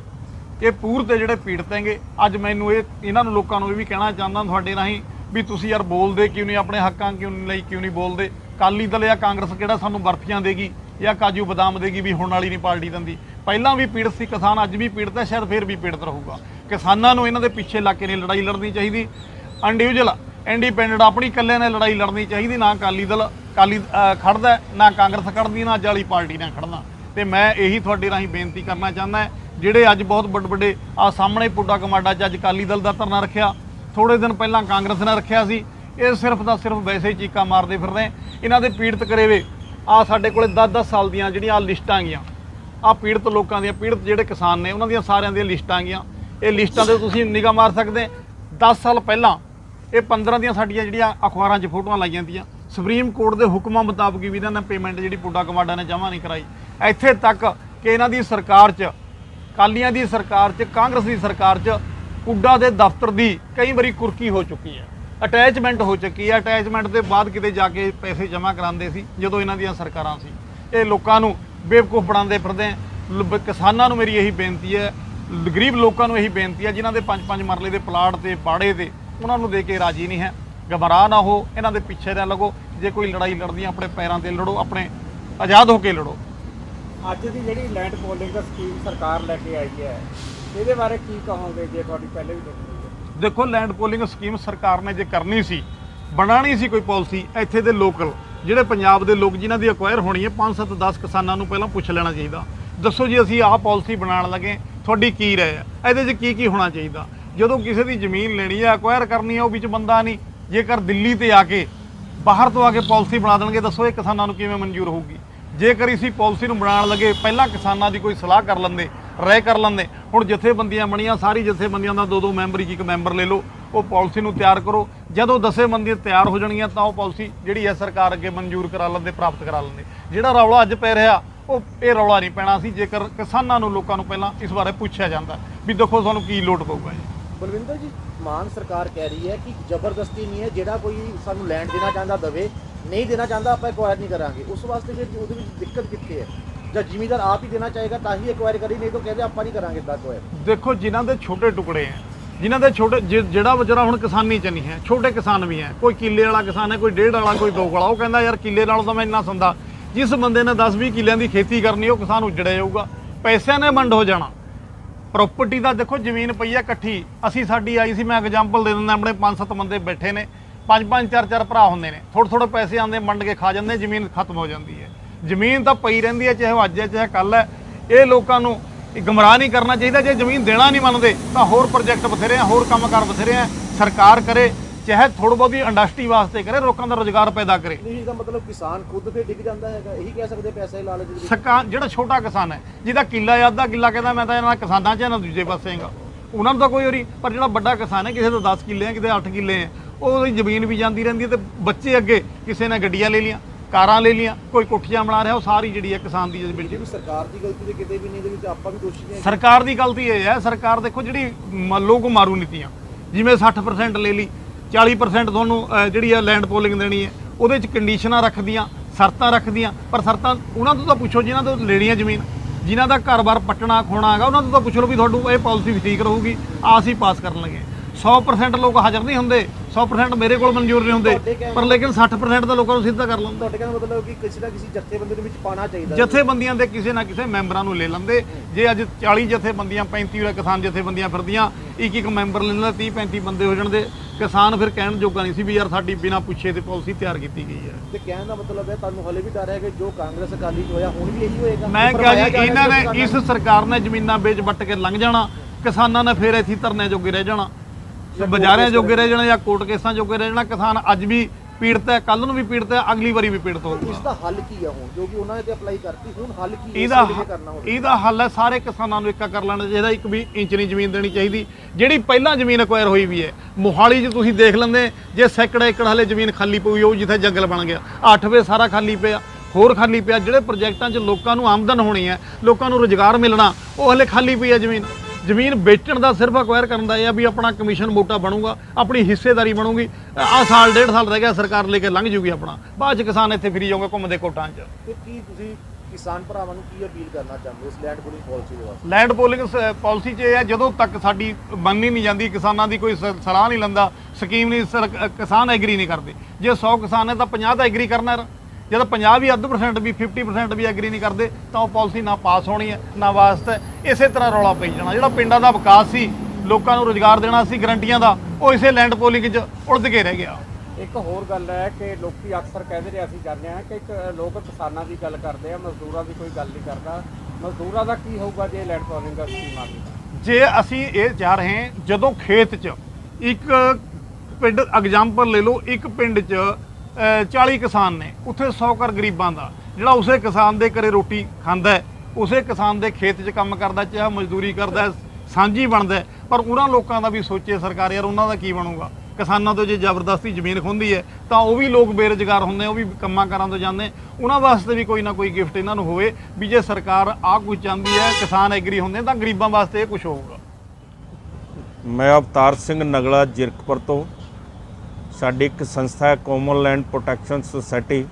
ਇਹ ਪੂਰ ਤੇ ਜਿਹੜੇ ਪੀੜਤ ਹੈਗੇ, ਅੱਜ ਮੈਨੂੰ ਇਹ, ਇਹਨਾਂ ਨੂੰ ਲੋਕਾਂ ਨੂੰ ਇਹ ਵੀ ਕਹਿਣਾ ਚਾਹੁੰਦਾ ਤੁਹਾਡੇ ਰਾਹੀਂ ਵੀ ਤੁਸੀਂ ਯਾਰ ਬੋਲਦੇ ਕਿਉਂ ਨਹੀਂ, ਆਪਣੇ ਹੱਕਾਂ ਕਿਉਂ ਨਹੀਂ ਲਈ ਕਿਉਂ ਨਹੀਂ ਬੋਲਦੇ? ਕਾਲੀ ਦਲ ਜਾਂ ਕਾਂਗਰਸ ਕਿਹੜਾ ਸਾਨੂੰ ਬਰਫੀਆਂ ਦੇਗੀ ਜਾਂ ਕਾਜੂ ਬਦਾਮ ਦੇਗੀ ਵੀ ਹੁਣ ਵਾਲੀ ਨਹੀਂ ਪਾਰਟੀ ਦਿੰਦੀ? ਪਹਿਲਾਂ ਵੀ ਪੀੜਤ ਸੀ ਕਿਸਾਨ, ਅੱਜ ਵੀ ਪੀੜਤ ਹੈ, ਸ਼ਾਇਦ ਫਿਰ ਵੀ ਪੀੜਤ ਰਹੂਗਾ। ਕਿਸਾਨਾਂ ਨੂੰ ਇਹਨਾਂ ਦੇ ਪਿੱਛੇ ਲਾ ਕੇ ਨਹੀਂ ਲੜਾਈ ਲੜਨੀ ਚਾਹੀਦੀ। ਇੰਡੀਵਿਜੂਅਲ ਇੰਡੀਪੈਂਡੈਂਟ ਆਪਣੀ ਇਕੱਲੇ ਨੇ ਲੜਾਈ ਲੜਨੀ ਚਾਹੀਦੀ, ਨਾ ਅਕਾਲੀ ਦਲ। ਕਾਲੀ ਅਹ, ਖੜਦਾ ਨਾ ਕਾਂਗਰਸ ਖੜਦੀ ਨਾ ਅੱਜ ਪਾਰਟੀ ਨਾਲ ਖੜਨਾ। ਤੇ ਮੈਂ ਇਹੀ ਤੁਹਾਡੇ ਰਾਹੀਂ ਬੇਨਤੀ ਕਰਨਾ ਚਾਹੁੰਦਾ ਜਿਹੜੇ ਅੱਜ ਬਹੁਤ ਵੱਡੇ ਵੱਡੇ ਆ ਸਾਹਮਣੇ ਪੁੱਡਾ ਕਮਾਡਾ 'ਚ ਅੱਜ ਅਕਾਲੀ ਦਲ ਦਾ ਧਰਨਾ ਰੱਖਿਆ ਥੋੜੇ ਦਿਨ ਪਹਿਲਾਂ ਕਾਂਗਰਸ ਨੇ ਰੱਖਿਆ ਸੀ ਇਹ ਸਿਰਫ ਦਾ ਸਿਰਫ ਵੈਸੇ ਹੀ ਚੀਕਾਂ ਮਾਰਦੇ ਫਿਰਦੇ ਇਹਨਾਂ ਦੇ ਪੀੜਤ ਕਰੇਵੇ ਆ ਸਾਡੇ ਕੋਲੇ 10-10 ਸਾਲ ਦੀਆਂ ਜਿਹੜੀਆਂ ਆ ਲਿਸਟਾਂ ਗਈਆਂ ਆ ਪੀੜਤ ਲੋਕਾਂ ਦੀਆਂ ਪੀੜਤ ਜਿਹੜੇ ਕਿਸਾਨ ਨੇ ਉਹਨਾਂ ਦੀਆਂ ਸਾਰਿਆਂ ਦੀਆਂ ਲਿਸਟਾਂ ਗਈਆਂ ਇਹ ਲਿਸਟਾਂ ਤੇ ਤੁਸੀਂ ਨਿਗਾਹ ਮਾਰ ਸਕਦੇ 10 ਸਾਲ ਪਹਿਲਾਂ ਇਹ 15 ਦੀਆਂ ਸਾਡੀਆਂ ਜਿਹੜੀਆਂ ਅਖਬਾਰਾਂ 'ਚ ਫੋਟੋਆਂ ਲਾਈਆਂ ਜਾਂਦੀਆਂ ਸੁਪਰੀਮ ਕੋਰਟ ਦੇ ਹੁਕਮਾਂ ਮੁਤਾਬਕ ਵੀ ਇਹਨਾਂ ਨੇ ਪੇਮੈਂਟ ਜਿਹੜੀ ਪੁੱਡਾ ਕਮਾਡਾ ਨੇ ਜਮ੍ਹਾਂ ਨਹੀਂ ਕਰਾਈ। ਇੱਥੇ ਤੱਕ ਕਿ ਇਹਨਾਂ ਦੀ ਸਰਕਾਰ 'ਚ ਕਾਲੀਆਂ ਦੀ ਸਰਕਾਰ 'ਚ, ਕਾਂਗਰਸ ਦੀ ਸਰਕਾਰ 'ਚ ਪੁੱਡਾ ਦੇ ਦਫ਼ਤਰ ਦੀ ਕਈ ਵਾਰੀ ਕੁਰਕੀ ਹੋ ਚੁੱਕੀ ਹੈ। ਅਟੈਚਮੈਂਟ ਹੋ ਚੁੱਕੀ ਹੈ। ਅਟੈਚਮੈਂਟ ਦੇ ਬਾਅਦ ਕਿਤੇ ਜਾ ਕੇ ਪੈਸੇ ਜਮ੍ਹਾਂ ਕਰਾਉਂਦੇ ਸੀ, ਜਦੋਂ ਇਹਨਾਂ ਦੀਆਂ ਸਰਕਾਰਾਂ ਸੀ। ਇਹ ਲੋਕਾਂ ਨੂੰ ਬੇਵਕੂਫ ਬਣਾਉਂਦੇ ਫਿਰਦੇ ਲ- ਕਿਸਾਨਾਂ ਨੂੰ ਮੇਰੀ ਇਹੀ ਬੇਨਤੀ ਹੈ। ਗਰੀਬ ਲੋਕਾਂ ਨੂੰ ਇਹੀ ਬੇਨਤੀ ਹੈ, ਜਿਨ੍ਹਾਂ ਦੇ ਪੰਜ ਪੰਜ ਮਰਲੇ ਦੇ ਪਲਾਟ ਤੇ, ਬਾੜੇ ਤੇ, ਉਹਨਾਂ ਨੂੰ ਦੇ ਕੇ ਰਾਜੀ ਨਹੀਂ ਹੈ। ਗਮਰਾਹ ਨਾ ਹੋ ਇਹਨਾਂ ਦੇ ਪਿੱਛੇ ਨਾ ਲੱਗੋ। ਜੇ ਕੋਈ ਲੜਾਈ ਲੜਦੀ ਆਪਣੇ ਪੈਰਾਂ ਤੇ ਲੜੋ ਆਪਣੇ ਆਜ਼ਾਦ ਹੋ ਕੇ ਲੜੋ। ਅੱਜ ਦੀ ਜਿਹੜੀ ਲੈਂਡ ਪੋਲਿੰਗ ਸਕੀਮ ਸਰਕਾਰ ਲੈ ਕੇ ਆਈ ਹੈ ਇਹਦੇ ਬਾਰੇ ਕੀ ਕਹੋਗੇ ਜੇ ਤੁਹਾਡੀ ਪਹਿਲੇ ਵੀ ਦੇਖੀ ਦੇਖੋ ਲੈਂਡ ਪੋਲਿੰਗ ਸਕੀਮ ਸਰਕਾਰ ਨੇ ਜੇ ਕਰਨੀ ਸੀ ਬਣਾਣੀ ਸੀ ਕੋਈ ਪਾਲਿਸੀ ਇੱਥੇ ਦੇ ਲੋਕਲ ਜਿਹੜੇ ਪੰਜਾਬ ਦੇ ਲੋਕ ਜਿਨ੍ਹਾਂ ਦੀ ਅਕਵਾਇਰ ਹੋਣੀ ਹੈ 5 7 10 ਕਿਸਾਨਾਂ ਨੂੰ ਪਹਿਲਾਂ ਪੁੱਛ ਲੈਣਾ ਚਾਹੀਦਾ। ਦੱਸੋ ਜੀ ਅਸੀਂ ਆਹ ਪਾਲਿਸੀ ਬਣਾਉਣ ਲੱਗੇ ਤੁਹਾਡੀ ਕੀ ਰਾਏ ਹੈ? ਇਹਦੇ 'ਚ ਕੀ ਕੀ ਹੋਣਾ ਚਾਹੀਦਾ? ਜਦੋਂ ਕਿਸੇ ਦੀ ਜ਼ਮੀਨ ਲੈਣੀ ਹੈ ਅਕਵਾਇਰ ਕਰਨੀ ਹੈ ਉਹ ਵਿੱਚ ਬੰਦਾ ਨਹੀਂ। ਜੇਕਰ ਦਿੱਲੀ ਤੇ ਆ ਕੇ ਬਾਹਰ ਤੋਂ ਆ ਕੇ ਪਾਲਿਸੀ ਬਣਾ ਦੇਣਗੇ, ਦੱਸੋ ਇਹ ਕਿਸਾਨਾਂ ਨੂੰ ਕਿਵੇਂ ਮਨਜ਼ੂਰ ਹੋਊਗੀ? ਜੇਕਰ ਇਸੀ ਪਾਲਿਸੀ ਨੂੰ ਬਣਾਉਣ ਲੱਗੇ, ਪਹਿਲਾਂ ਕਿਸਾਨਾਂ ਦੀ ਕੋਈ ਸਲਾਹ ਕਰ ਲੈਂਦੇ, ਰਾਏ ਕਰ ਲੈਂਦੇ, ਹੁਣ ਜਥੇਬੰਦੀਆਂ ਬਣੀਆਂ, ਸਾਰੀ ਜਥੇਬੰਦੀਆਂ ਦਾ ਦੋ ਦੋ ਮੈਂਬਰ ਇੱਕ ਇੱਕ ਮੈਂਬਰ ਲੈ ਲਓ, ਉਹ ਪਾਲਿਸੀ ਨੂੰ ਤਿਆਰ ਕਰੋ। ਜਦੋਂ ਦਸੇਬੰਦੀਆਂ ਤਿਆਰ ਹੋ ਜਾਣਗੀਆਂ, ਤਾਂ ਉਹ ਪਾਲਿਸੀ ਜਿਹੜੀ ਹੈ, ਸਰਕਾਰ ਅੱਗੇ ਮਨਜ਼ੂਰ ਕਰਾ ਲੈਂਦੇ, ਪ੍ਰਾਪਤ ਕਰਾ ਲੈਂਦੇ। ਜਿਹੜਾ ਰੌਲਾ ਅੱਜ ਪੈ ਰਿਹਾ, ਉਹ ਇਹ ਰੌਲਾ ਨਹੀਂ ਪੈਣਾ ਸੀ, ਜੇਕਰ ਕਿਸਾਨਾਂ ਨੂੰ ਲੋਕਾਂ ਨੂੰ ਪਹਿਲਾਂ ਇਸ ਬਾਰੇ ਪੁੱਛਿਆ ਜਾਂਦਾ, ਵੀ ਦੇਖੋ ਤੁਹਾਨੂੰ ਕੀ ਲੋਟ ਪਊਗਾ ਜੀ। ਬਲਵਿੰਦਰ ਜੀ ਮਾਨ ਸਰਕਾਰ ਕਹਿ ਰਹੀ ਹੈ ਕਿ ਜ਼ਬਰਦਸਤੀ ਨਹੀਂ ਹੈ, ਜਿਹੜਾ ਕੋਈ ਸਾਨੂੰ ਲੈਂਡ ਦੇਣਾ ਚਾਹੁੰਦਾ ਦਵੇ, ਨਹੀਂ ਦੇਣਾ ਚਾਹੁੰਦਾ ਆਪਾਂ ਐਕਵਾਇਰ ਨਹੀਂ ਕਰਾਂਗੇ। ਉਸ ਵਾਸਤੇ ਫਿਰ ਉਹਦੇ ਵਿੱਚ ਦਿੱਕਤ ਕਿੱਥੇ ਹੈ? ਜਾਂ ਜ਼ਿਮੀਦਾਰ ਆਪ ਹੀ ਦੇਣਾ ਚਾਹੇਗਾ ਤਾਂ ਹੀ ਐਕਵਾਇਰ ਕਰੀ, ਨਹੀਂ ਤਾਂ ਕਹਿੰਦੇ ਆਪਾਂ ਨਹੀਂ ਕਰਾਂਗੇ ਇਦਾਂ ਐਕਵਾਇਰ ਦੇਖੋ, ਜਿਨ੍ਹਾਂ ਦੇ ਛੋਟੇ ਟੁਕੜੇ ਹੈ, ਜਿਨ੍ਹਾਂ ਦੇ ਛੋਟੇ, ਜਿ- ਜਿਹੜਾ ਵਿਚਾਰਾ ਹੁਣ ਕਿਸਾਨੀ ਚ ਨਹੀਂ ਹੈ, ਛੋਟੇ ਕਿਸਾਨ ਵੀ ਹੈ, ਕੋਈ ਕਿੱਲੇ ਵਾਲਾ ਕਿਸਾਨ ਹੈ, ਕੋਈ ਡੇਢ ਵਾਲਾ, ਕੋਈ ਦੋ ਵਾਲਾ, ਉਹ ਕਹਿੰਦਾ ਯਾਰ ਕਿੱਲੇ ਨਾਲ ਤਾਂ ਮੈਂ ਇੰਨਾ ਸੰਦਾ। ਜਿਸ ਬੰਦੇ ਨੇ 10 20 ਕਿੱਲਿਆਂ ਦੀ ਖੇਤੀ ਕਰਨੀ, ਉਹ ਕਿਸਾਨ ਉੱਜੜਿਆ ਜਾਊਗਾ। ਪੈਸਿਆਂ ਨੇ ਵੰਡ ਹੋ ਜਾਣਾ। ਪ੍ਰਾਪਰਟੀ ਦਾ ਦੇਖੋ ਜ਼ਮੀਨ ਪਈ ਹੈ ਇਕੱਠੀ। ਅਸੀਂ ਸਾਡੀ ਆਈ ਸੀ, ਮੈਂ ਐਗਜ਼ਾਮਪਲ ਦੇ ਦਿੰਦਾ, ਆਪਣੇ ਪੰਜ ਸੱਤ ਬੰਦੇ ਬੈਠੇ ਨੇ। ਪੰਜ ਪੰਜ, ਚਾਰ ਚਾਰ ਭਰਾ ਹੁੰਦੇ ਨੇ। ਥੋੜੇ ਥੋੜੇ ਪੈਸੇ ਆਉਂਦੇ, ਵੰਡ ਕੇ ਖਾ ਜਾਂਦੇ, ਜ਼ਮੀਨ ਖਤਮ ਹੋ ਜਾਂਦੀ ਹੈ। ਜ਼ਮੀਨ ਤਾਂ ਪਈ ਰਹਿੰਦੀ ਹੈ, ਚਾਹੇ ਉਹ ਅੱਜ ਹੈ, ਚਾਹੇ ਕੱਲ ਹੈ। ਇਹ ਲੋਕਾਂ ਨੂੰ ਇਹ ਗੁੰਮਰਾਹ ਨਹੀਂ ਕਰਨਾ ਚਾਹੀਦਾ। ਜੇ ਜ਼ਮੀਨ ਦੇਣਾ ਨਹੀਂ ਮੰਨਦੇ, ਤਾਂ ਹੋਰ ਪ੍ਰੋਜੈਕਟ ਬਥੇਰੇ ਆ, ਹੋਰ ਕੰਮ ਕੰਮਕਾਰ ਬਥੇਰੇ ਆ। ਸਰਕਾਰ ਕਰੇ ਚਾਹੇ ਥੋੜੀ ਬਹੁਤੀ ਇੰਡਸਟਰੀ ਵਾਸਤੇ ਕਰੇ ਲੋਕਾਂ ਦਾ ਰੋਜ਼ਗਾਰ ਪੈਦਾ ਕਰੇ। ਨਹੀਂ ਇਹਦਾ ਮਤਲਬ ਕਿਸਾਨ ਖੁਦ ਤੇ ਡਿੱਗ ਜਾਂਦਾ ਹੈਗਾ। ਇਹੀ ਕਹਿ ਸਕਦੇ ਪੈਸੇ ਲਾਲਚ ਦੇ ਸਕਾ ਜਿਹੜਾ ਛੋਟਾ ਕਿਸਾਨ ਹੈ ਜਿਹਦਾ ਕਿੱਲਾ ਜਾਂ ਅੱਧਾ ਕਿੱਲਾ ਕਹਿੰਦਾ ਮੈਂ ਤਾਂ ਇਹਨਾਂ ਕਿਸਾਨਾਂ 'ਚ ਨਾ ਦੂਜੇ ਪਾਸੇ ਹੈਗਾ। ਉਹਨਾਂ ਨੂੰ ਤਾਂ ਕੋਈ ਹੋਰੀ ਪਰ ਜਿਹੜਾ ਵੱਡਾ ਕਿਸਾਨ ਹੈ ਕਿਸੇ ਦਾ 10 ਕਿੱਲੇ ਹੈ ਕਿਤੇ 8 ਕਿੱਲੇ ਹੈ ਉਹਦੀ ਜ਼ਮੀਨ ਵੀ ਜਾਂਦੀ ਰਹਿੰਦੀ ਹੈ ਤੇ ਬੱਚੇ ਅੱਗੇ ਕਿਸੇ ਨੇ ਗੱਡੀਆਂ ਲੈ ਲੀਆਂ ਕਾਰਾਂ ਲੈ ਲੀਆਂ ਕੋਈ ਕੋਠੀਆਂ ਬਣਾ ਰਿਹਾ ਉਹ ਸਾਰੀ ਜਿਹੜੀ ਹੈ ਕਿਸਾਨ ਦੀ ਜੇ ਜ਼ਮੀਨ ਵੀ ਸਰਕਾਰ ਦੀ ਗਲਤੀ ਤੇ ਕਿਤੇ ਵੀ ਨਹੀਂ ਇਹਦੇ ਵਿੱਚ ਆਪਾਂ ਵੀ ਦੋਸ਼ੀ ਹਾਂ ਸਰਕਾਰ ਦੀ ਗਲਤੀ ਇਹ ਹੈ ਸਰਕਾਰ ਦੇਖੋ ਜਿਹੜੀ ਲੋਕ ਮਾਰੂ ਨੀਤੀਆਂ ਜਿਵੇਂ 60% ਲੈ ਲਈ 40% ਤੁਹਾਨੂੰ ਜਿਹੜੀ ਹੈ ਲੈਂਡ ਪੋਲਿੰਗ ਦੇਣੀ ਹੈ ਉਹਦੇ ਚ ਕੰਡੀਸ਼ਨਾਂ ਰੱਖਦੀਆਂ ਸ਼ਰਤਾਂ ਰੱਖਦੀਆਂ ਪਰ ਸ਼ਰਤਾਂ ਉਹਨਾਂ ਤੋਂ ਤਾਂ ਪੁੱਛੋ ਜਿਨ੍ਹਾਂ ਤੋਂ ਲੈਣੀ ਹੈ ਜ਼ਮੀਨ ਜਿਨ੍ਹਾਂ ਦਾ ਘਰ-ਬਾਰ ਪੱਟਣਾ ਖੋਣਾ ਹੈਗਾ ਉਹਨਾਂ ਤੋਂ ਤਾਂ ਪੁੱਛ ਲਓ ਵੀ ਤੁਹਾਨੂੰ ਇਹ ਪਾਲਿਸੀ ਠੀਕ ਰਹੂਗੀ ਆ ਅਸੀਂ ਪਾਸ ਕਰਨ ਲੱਗੇ 100% ਲੋਕ ਹਾਜ਼ਰ ਨਹੀਂ ਹੁੰਦੇ 100% ਮੇਰੇ ਕੋਲ ਮਨਜ਼ੂਰ ਨਹੀਂ ਹੁੰਦੇ ਪਰ ਲੇਕਿਨ 60% ਤਾਂ ਲੋਕਾਂ ਨੂੰ ਸਿੱਧਾ ਕਰ ਲੈਂਦੇ। ਤੁਹਾਡੇ ਕਹਿੰਦਾ ਮਤਲਬ ਕਿ ਕਿਸੇ ਨਾ ਕਿਸੇ ਜਥੇਬੰਦੀ ਦੇ ਵਿੱਚ ਪਾਣਾ ਚਾਹੀਦਾ। ਜਥੇਬੰਦੀਆਂ ਦੇ ਕਿਸੇ ਨਾ ਕਿਸੇ ਮੈਂਬਰਾਂ ਨੂੰ ਲੈ ਲੈਂਦੇ। ਜੇ ਅੱਜ 40 ਜਥੇਬੰਦੀਆਂ 35 ਉਰੇ ਕਿਸਾਨ ਜਥੇਬੰਦੀਆਂ ਫਿਰਦੀਆਂ ਇੱਕ ਇੱਕ ਮੈਂਬਰ ਲੈ ਲੈਂਦਾ 30 35 ਬੰਦੇ ਹੋ ਜਾਣਦੇ। ਕਿਸਾਨ ਫਿਰ ਕਹਿਣ ਜੋਗਾ ਨਹੀਂ ਸੀ ਵੀ ਯਾਰ ਸਾਡੀ ਬਿਨਾਂ ਪੁੱਛੇ ਤੇ ਪਾਲਿਸੀ ਤਿਆਰ ਕੀਤੀ ਗਈ ਹੈ। ਤੇ ਕਹਿਣ ਦਾ ਮਤਲਬ ਹੈ ਤੁਹਾਨੂੰ ਹਲੇ ਵੀ ਡਰ ਹੈ ਕਿ ਜੋ ਕਾਂਗਰਸ ਅਕਾਲੀ ਚ ਹੋਇਆ ਹੁਣ ਵੀ ਇਹੀ ਹੋਏਗਾ? ਮੈਂ ਕਿਹਾ ਜੀ ਇਹਨਾਂ ਨੇ ਇਸ ਸਰਕਾਰ ਨੇ ਜ਼ਮੀਨਾਂ ਵੇਚ ਵੱਟ ਕੇ ਲੰਘ ਜਾਣਾ ਕਿਸਾਨਾਂ ਨੇ ਫਿਰ ਇੱਥੇ ਧਰਨੇ ਜੋਗੇ ਰਹਿ ਜਾਣਾ ਬਾਜ਼ਾਰਾਂ ਜੋਗੇ ਰਹਿ ਜਾਣਾ ਜਾਂ ਕੋਰਟ ਕੇਸਾਂ ਜੋਗੇ ਰਹਿ ਜਾਣਾ ਕਿਸਾਨ ਅੱਜ ਵੀ ਪੀੜਤ ਹੈ ਕੱਲ ਨੂੰ ਵੀ ਪੀੜਤ ਹੈ ਅਗਲੀ ਵਾਰੀ ਵੀ ਪੀੜਤ ਹੋਊਗਾ। ਇਸ ਦਾ ਹੱਲ ਕੀ ਹੈ ਹੁਣ? ਜੋ ਕਿ ਉਹਨਾਂ ਨੇ ਤੇ ਅਪਲਾਈ ਕਰਤੀ ਹੁਣ ਹੱਲ ਕੀ ਹੈ? ਇਹਦਾ ਕਰਨਾ ਹੋਵੇ। ਇਹਦਾ ਹੱਲ ਹੈ ਸਾਰੇ ਕਿਸਾਨਾਂ ਨੂੰ ਇੱਕਾ ਕਰ ਲੈਣਾ ਚਾਹੀਦਾ ਇੱਕ ਵੀ ਇੰਚ ਨਹੀਂ ਜ਼ਮੀਨ ਦੇਣੀ ਚਾਹੀਦੀ ਜਿਹੜੀ ਪਹਿਲਾਂ ਜ਼ਮੀਨ ਅਕਵਾਇਰ ਹੋਈ ਵੀ ਹੈ, ਮੋਹਾਲੀ 'ਚ ਤੁਸੀਂ ਦੇਖ ਲੈਂਦੇ, ਜੇ ਸੈਕੜਾ ਏਕੜ ਹਲੇ ਜ਼ਮੀਨ ਖਾਲੀ ਪਈ ਉਹ ਜਿੱਥੇ ਜੰਗਲ ਬਣ ਗਿਆ। 8 ਵੇ ਸਾਰਾ ਖਾਲੀ ਪਿਆ, ਹੋਰ ਖਾਲੀ ਪਿਆ। ਜਿਹੜੇ ਪ੍ਰੋਜੈਕਟਾਂ 'ਚ ਲੋਕਾਂ ਨੂੰ ਆਮਦਨ ਹੋਣੀ ਹੈ, ਲੋਕਾਂ ਨੂੰ ਰੋਜ਼ਗਾਰ ਮਿਲਣਾ, ਉਹ ਹਲੇ ਖਾਲੀ ਪਈ ਹੈ ਜ਼ਮੀਨ। ਜ਼ਮੀਨ ਵੇਚਣ ਦਾ ਸਿਰਫ ਅਕਵਾਇਰ ਕਰਨ ਦਾ ਇਹ ਆ ਵੀ ਆਪਣਾ ਕਮਿਸ਼ਨ ਮੋਟਾ ਬਣੂਗਾ, ਆਪਣੀ ਹਿੱਸੇਦਾਰੀ ਬਣੂਗੀ। ਆਹ ਸਾਲ, ਡੇਢ ਸਾਲ ਰਹਿ ਗਿਆ ਸਰਕਾਰ ਲੈ ਕੇ ਲੰਘ ਜੂਗੀ ਆਪਣਾ। ਬਾਅਦ 'ਚ ਕਿਸਾਨ ਇੱਥੇ ਫਿਰੀ ਜਾਊਗਾ ਘੁੰਮਦੇ ਕੋਟਾਂ 'ਚ। ਤੇ ਕੀ ਤੁਸੀਂ ਕਿਸਾਨ ਭਰਾਵਾਂ ਨੂੰ ਕੀ ਅਪੀਲ ਕਰਨਾ ਚਾਹੁੰਦੇ ਇਸ ਲੈਂਡ ਪੂਲਿੰਗ ਪਾਲਿਸੀ ਦੇ ਵਾਸਤੇ? ਲੈਂਡ ਪੋਲਿੰਗ ਪਾਲਿਸੀ 'ਚ ਇਹ ਹੈ, ਜਦੋਂ ਤੱਕ ਸਾਡੀ ਮੰਨੀ ਨਹੀਂ ਜਾਂਦੀ, ਕਿਸਾਨਾਂ ਦੀ ਕੋਈ ਸ- ਸਲਾਹ ਨਹੀਂ ਲੈਂਦਾ, ਸਕੀਮ ਨਹੀਂ, ਸਰ- ਕਿਸਾਨ ਐਗਰੀ ਨਹੀਂ ਕਰਦੇ। ਜੇ 100 ਕਿਸਾਨ ਹੈ ਤਾਂ 50 ਤਾਂ ਐਗਰੀ ਕਰਨਾ ਹੈ। ਜਦੋਂ 50 ਵੀ ਅੱਧ ਪਰਸੈਂਟ ਵੀ 50% ਵੀ ਐਗਰੀ ਨਹੀਂ ਕਰਦੇ, ਤਾਂ ਉਹ ਪਾਲਿਸੀ ਨਾ ਪਾਸ ਹੋਣੀ ਹੈ, ਨਾ ਵਾਸਤੇ ਇਸੇ ਤਰ੍ਹਾਂ ਰੌਲਾ ਪਈ ਜਾਣਾ। ਜਿਹੜਾ ਪਿੰਡਾਂ ਦਾ ਵਿਕਾਸ ਸੀ, ਲੋਕਾਂ ਨੂੰ ਰੋਜ਼ਗਾਰ ਦੇਣਾ ਸੀ, ਗਰੰਟੀਆਂ ਦਾ, ਉਹ ਇਸੇ ਲੈਂਡ ਪੋਲਿੰਗ 'ਚ ਉਲਝ ਕੇ ਰਹਿ ਗਿਆ। ਇੱਕ ਹੋਰ ਗੱਲ ਹੈ ਕਿ ਲੋਕੀ ਅਕਸਰ ਕਹਿੰਦੇ ਨੇ ਅਸੀਂ ਜਾਂਦੇ ਹਾਂ ਕਿ ਇੱਕ ਲੋਕ ਕਿਸਾਨਾਂ ਦੀ ਗੱਲ ਕਰਦੇ ਆ ਮਜ਼ਦੂਰਾਂ ਦੀ ਕੋਈ ਗੱਲ ਨਹੀਂ ਕਰਦਾ। ਮਜ਼ਦੂਰਾਂ ਦਾ ਕੀ ਹੋਊਗਾ ਜੇ ਲੈਂਡ ਦਾ ਸਕੀਮ ਆ ਗਈ? ਜੇ ਅਸੀਂ ਇਹ ਜਾ ਰਹੇ ਜਦੋਂ ਖੇਤ 'ਚ ਇੱਕ ਪਿੰਡ ਐਗਜ਼ਾਮਪਲ ਲੈ ਲਓ ਇੱਕ ਪਿੰਡ 'ਚ ਅਹ, 40 ਕਿਸਾਨ ਨੇ ਉੱਥੇ 100 ਘਰ ਗਰੀਬਾਂ ਦਾ ਜਿਹੜਾ ਉਸੇ ਕਿਸਾਨ ਦੇ ਘਰੇ ਰੋਟੀ ਖਾਂਦਾ ਉਸੇ ਕਿਸਾਨ ਦੇ ਖੇਤ 'ਚ ਕੰਮ ਕਰਦਾ ਚਾਹੇ ਮਜ਼ਦੂਰੀ ਕਰਦਾ ਸਾਂਝੀ ਬਣਦਾ ਪਰ ਉਹਨਾਂ ਲੋਕਾਂ ਦਾ ਵੀ ਸੋਚੇ ਸਰਕਾਰ ਯਾਰ ਉਹਨਾਂ ਦਾ ਕੀ ਬਣੂਗਾ? ਕਿਸਾਨਾਂ ਤੋਂ ਜੇ ਜ਼ਬਰਦਸਤੀ ਜ਼ਮੀਨ ਖੁੰਦੀ ਹੈ, ਤਾਂ ਉਹ ਵੀ ਲੋਕ ਬੇਰੁਜ਼ਗਾਰ ਹੁੰਦੇ ਉਹ ਵੀ ਕੰਮਾਂ ਕਾਰਾਂ ਤੋਂ ਜਾਂਦੇ ਉਹਨਾਂ ਵਾਸਤੇ ਵੀ ਕੋਈ ਨਾ ਕੋਈ ਗਿਫਟ ਇਹਨਾਂ ਨੂੰ ਹੋਵੇ ਵੀ ਜੇ ਸਰਕਾਰ ਆਹ ਕੁਝ ਚਾਹੁੰਦੀ ਹੈ, ਕਿਸਾਨ ਐਗਰੀ ਹੁੰਦੇ ਤਾਂ ਗਰੀਬਾਂ ਵਾਸਤੇ ਇਹ ਕੁਝ ਹੋਊਗਾ। ਮੈਂ ਅਵਤਾਰ ਸਿੰਘ ਨਗਲਾ, ਜਿਰਕਪੁਰ ਤੋਂ। ਸਾਡੀ ਇੱਕ ਸੰਸਥਾ ਹੈ ਕੋਮਨ ਲੈਂਡ ਪ੍ਰੋਟੈਕਸ਼ਨ ਸੁਸਾਇਟੀ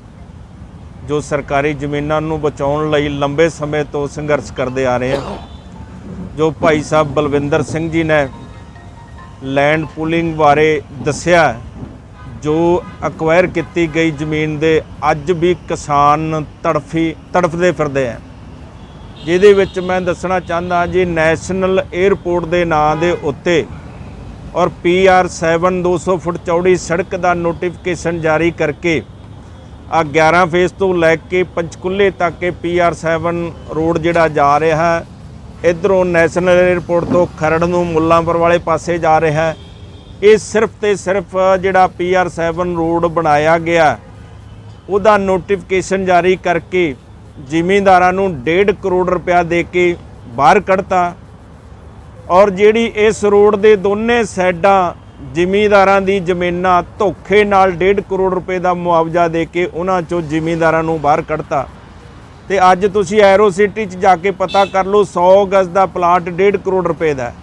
ਜੋ ਸਰਕਾਰੀ ਜ਼ਮੀਨਾਂ ਨੂੰ ਬਚਾਉਣ ਲਈ ਲੰਬੇ ਸਮੇਂ ਤੋਂ ਸੰਘਰਸ਼ ਕਰਦੇ ਆ ਰਹੇ ਹਾਂ ਜੋ ਭਾਈ ਸਾਹਿਬ ਬਲਵਿੰਦਰ ਸਿੰਘ ਜੀ ਨੇ ਲੈਂਡ ਪੂਲਿੰਗ ਬਾਰੇ ਦੱਸਿਆ ਜੋ ਅਕਵਾਇਰ ਕੀਤੀ ਗਈ ਜ਼ਮੀਨ ਦੇ ਅੱਜ ਵੀ ਕਿਸਾਨ ਤੜਫੀ, ਤੜਫਦੇ ਫਿਰਦੇ ਆ ਜਿਹਦੇ ਵਿੱਚ ਮੈਂ ਦੱਸਣਾ ਚਾਹੁੰਦਾ ਜੀ ਨੈਸ਼ਨਲ 에ਅਰਪੋਰਟ ਦੇ ਨਾਂ ਦੇ ਉੱਤੇ ਔਰ ਪੀਆਰ 7 200 ਫੁੱਟ ਚੌੜੀ ਸੜਕ ਦਾ ਨੋਟੀਫਿਕੇਸ਼ਨ ਜਾਰੀ ਕਰਕੇ ਆ 11 ਫੇਸ ਤੋਂ ਲੈ ਕੇ ਪੰਚਕੁੱਲੇ ਤੱਕ ਇਹ ਪੀਆਰ 7 ਰੋਡ ਜਿਹੜਾ ਜਾ ਰਿਹਾ ਹੈ ਇਧਰੋਂ ਨੈਸ਼ਨਲ 에ਅਰਪੋਰਟ ਤੋਂ ਖਰੜ ਨੂੰ ਮੁੱਲਾਂਪੁਰ ਵਾਲੇ ਪਾਸੇ ਜਾ ਰਿਹਾ ਹੈ। ਇਹ ਸਿਰਫ ਤੇ ਸਿਰਫ ਜਿਹੜਾ PR7 ਰੋਡ ਬਣਾਇਆ ਗਿਆ, ਉਹਦਾ ਨੋਟੀਫਿਕੇਸ਼ਨ ਜਾਰੀ ਕਰਕੇ ਜ਼ਿਮੀਂਦਾਰਾਂ ਨੂੰ 1.5 ਕਰੋੜ ਰੁਪਇਆ ਦੇ ਕੇ ਬਾਹਰ ਕੱਢਤਾ। ਔਰ ਜਿਹੜੀ ਇਸ ਰੋਡ ਦੇ ਦੋਨੇ ਸਾਈਡਾਂ ਜ਼ਿਮੀਂਦਾਰਾਂ ਦੀ ਜ਼ਮੀਨਾਂ ਧੋਖੇ ਨਾਲ 1.5 ਕਰੋੜ ਰੁਪਏ ਦਾ ਮੁਆਵਜ਼ਾ ਦੇ ਕੇ ਉਹਨਾਂ ਚੋਂ ਜ਼ਿਮੀਂਦਾਰਾਂ ਨੂੰ ਬਾਹਰ ਕੱਢਤਾ। ਤੇ ਅੱਜ ਤੁਸੀਂ ਐਰੋ ਸਿਟੀ 'ਚ ਜਾ ਕੇ ਪਤਾ ਕਰ ਲਓ 100 ਗਜ਼ ਦਾ ਪਲਾਟ 1.5 ਕਰੋੜ ਰੁਪਏ ਦਾ ਹੈ।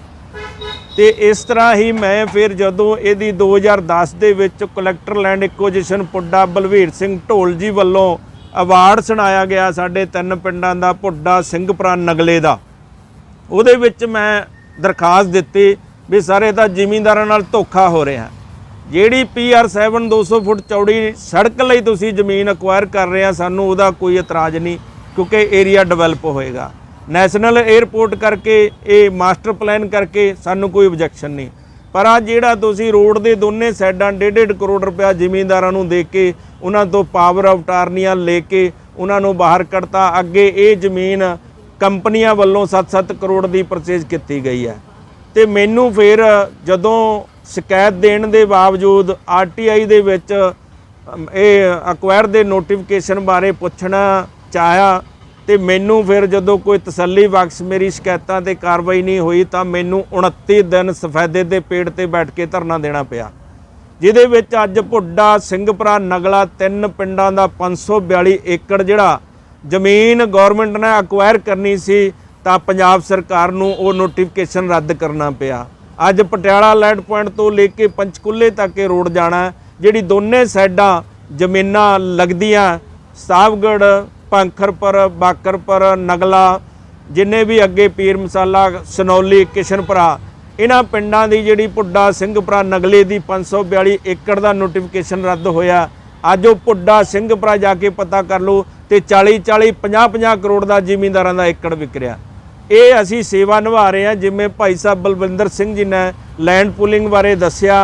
ਤੇ ਇਸ ਤਰ੍ਹਾਂ ਹੀ ਮੈਂ ਫਿਰ ਜਦੋਂ ਇਹਦੀ 2010 ਦੇ ਵਿੱਚ collector land acquisition PUDA Balvir Singh Dhol ji ਵੱਲੋਂ ਅਵਾਰਡ ਸੁਣਾਇਆ ਗਿਆ ਸਾਡੇ ਤਿੰਨ ਪਿੰਡਾਂ ਦਾ ਪੁੱਡਾ ਸਿੰਘਪੁਰਾ ਨਗਲੇ ਦਾ, ਉਹਦੇ ਵਿੱਚ ਮੈਂ ਦਰਖਾਸਤ ਦਿੱਤੀ ਵੀ ਸਾਰੇ ਤਾਂ ਜ਼ਿਮੀਂਦਾਰਾਂ ਨਾਲ ਧੋਖਾ ਹੋ ਰਿਹਾ ਜਿਹੜੀ PR7 200 ਫੁੱਟ ਚੌੜੀ ਸੜਕ ਲਈ ਤੁਸੀਂ ਜ਼ਮੀਨ ਅਕਵਾਇਰ ਕਰ ਰਹੇ ਆ, ਸਾਨੂੰ ਉਹਦਾ ਕੋਈ ਇਤਰਾਜ਼ ਨਹੀਂ ਕਿਉਂਕਿ ਏਰੀਆ ਡਿਵੈਲਪ ਹੋਏਗਾ। ਨੈਸ਼ਨਲ 에ਅਰਪੋਰਟ ਕਰਕੇ ਇਹ ਮਾਸਟਰ ਪਲਾਨ ਕਰਕੇ ਸਾਨੂੰ ਕੋਈ ਆਬਜੈਕਸ਼ਨ ਨਹੀਂ। ਪਰ ਆ ਜਿਹੜਾ ਤੁਸੀਂ ਰੋਡ ਦੇ ਦੋਨੇ ਸਾਈਡਾਂ 1.5 ਕਰੋੜ ਰੁਪਇਆ ਜ਼ਿਮੀਂਦਾਰਾਂ ਨੂੰ ਦੇ ਕੇ ਉਹਨਾਂ ਤੋਂ ਪਾਵਰ ਆਫ ਟਾਰਨੀਆਂ ਲੈ ਕੇ ਉਹਨਾਂ ਨੂੰ ਬਾਹਰ ਕੱਢਤਾ, ਅੱਗੇ ਇਹ ਜ਼ਮੀਨ ਕੰਪਨੀਆਂ ਵੱਲੋਂ 7-7 ਕਰੋੜ ਦੀ ਪਰਚੇਜ਼ ਕੀਤੀ ਗਈ ਹੈ। ਤੇ ਮੈਨੂੰ ਫਿਰ ਜਦੋਂ ਸ਼ਿਕਾਇਤ ਦੇਣ ਦੇ ਬਾਵਜੂਦ ਆਰਟੀਆਈ ਦੇ ਵਿੱਚ ਇਹ ਅਕਵਾਇਰ ਦੇ ਨੋਟੀਫਿਕੇਸ਼ਨ ਬਾਰੇ ਪੁੱਛਣਾ ਚਾਹਿਆ ਤੇ ਮੈਨੂੰ ਫਿਰ ਜਦੋਂ ਕੋਈ ਤਸੱਲੀ ਬਖਸ਼ ਮੇਰੀ ਸ਼ਿਕਾਇਤਾਂ ਤੇ ਕਾਰਵਾਈ ਨਹੀਂ ਹੋਈ ਤਾਂ ਮੈਨੂੰ 29 ਦਿਨ ਸਫੈਦੇ ਦੇ ਪੇੜ ਤੇ ਬੈਠ ਕੇ ਧਰਨਾ ਦੇਣਾ ਪਿਆ। ਜਿਹਦੇ ਵਿੱਚ ਅੱਜ ਭੁੱਡਾ, ਸਿੰਘਪੁਰਾ, ਨਗਲਾ ਤਿੰਨ ਪਿੰਡਾਂ ਦਾ 542 ਏਕੜ ਜਿਹੜਾ ਜ਼ਮੀਨ ਗਵਰਨਮੈਂਟ ਨੇ ਅਕਵਾਇਰ ਕਰਨੀ ਸੀ ਤਾਂ ਪੰਜਾਬ ਸਰਕਾਰ ਨੂੰ ਉਹ ਨੋਟੀਫਿਕੇਸ਼ਨ ਰੱਦ ਕਰਨਾ ਪਿਆ। ਅੱਜ ਪਟਿਆਲਾ ਲੈਂਡ ਪੁਆਇੰਟ ਤੋਂ ਲੈ ਕੇ ਪੰਚਕੁਲੇ ਤੱਕ ਇਹ ਰੋਡ ਜਾਣਾ ਜਿਹੜੀ ਦੋਨੇ ਸਾਈਡਾਂ ਜ਼ਮੀਨਾਂ ਲੱਗਦੀਆਂ ਸਾਹਿਬਗੜ੍ਹ ਪੰਖਰਪੁਰ, ਬਾਕਰਪੁਰ, ਨਗਲਾ, ਜਿੰਨੇ ਵੀ ਅੱਗੇ ਪੀਰ ਮਸਾਲਾ, ਸਨੌਲੀ, ਕਿਸ਼ਨਪੁਰਾ, ਇਹਨਾਂ ਪਿੰਡਾਂ ਦੀ ਜਿਹੜੀ ਪੁੱਡਾ ਸਿੰਘਪੁਰਾ ਨਗਲੇ ਦੀ 542 ਏਕੜ ਦਾ ਨੋਟੀਫਿਕੇਸ਼ਨ ਰੱਦ ਹੋਇਆ। ਅੱਜ ਉਹ ਪੁੱਡਾ ਸਿੰਘਪੁਰਾ ਜਾ ਕੇ ਪਤਾ ਕਰ ਲਓ ਤੇ 40 40 50 50 ਕਰੋੜ ਦਾ ਜ਼ਿਮੀਂਦਾਰਾਂ ਦਾ ਏਕੜ ਵਿਕਰਿਆ ਇਹ ਅਸੀਂ ਸੇਵਾ ਨਿਭਾ ਰਹੇ ਹਾਂ, ਜਿਵੇਂ ਭਾਈ ਸਾਹਿਬ ਬਲਵਿੰਦਰ ਸਿੰਘ ਜੀ ਨੇ ਲੈਂਡ ਪੂਲਿੰਗ ਬਾਰੇ ਦੱਸਿਆ।